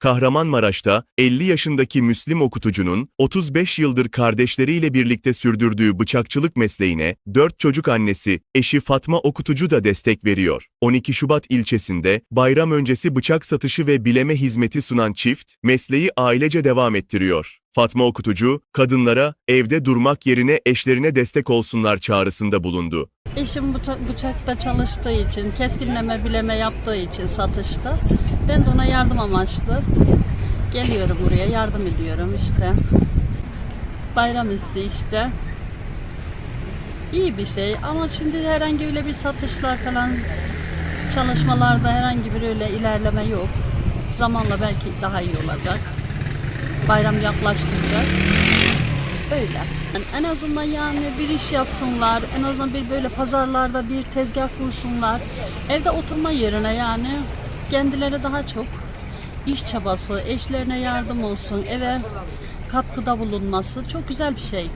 Kahramanmaraş'ta 50 yaşındaki Müslim okutucunun 35 yıldır kardeşleriyle birlikte sürdürdüğü bıçakçılık mesleğine 4 çocuk annesi eşi Fatma Okutucu da destek veriyor. 12 Şubat ilçesinde bayram öncesi bıçak satışı ve bileme hizmeti sunan çift mesleği ailece devam ettiriyor. Fatma Okutucu, kadınlara evde durmak yerine eşlerine destek olsunlar çağrısında bulundu. Eşim bıça- bıçakta çalıştığı için, keskinleme bileme yaptığı için satışta. Ben de ona yardım amaçlı geliyorum buraya, yardım ediyorum işte. Bayram isti işte. İyi bir şey ama şimdi herhangi öyle bir satışlar falan çalışmalarda herhangi bir öyle ilerleme yok. Zamanla belki daha iyi olacak. Bayram yaklaştıkça Öyle. Yani en azından yani bir iş yapsınlar, en azından bir böyle pazarlarda bir tezgah kursunlar. Evde oturma yerine yani kendileri daha çok iş çabası, eşlerine yardım olsun, eve katkıda bulunması çok güzel bir şey.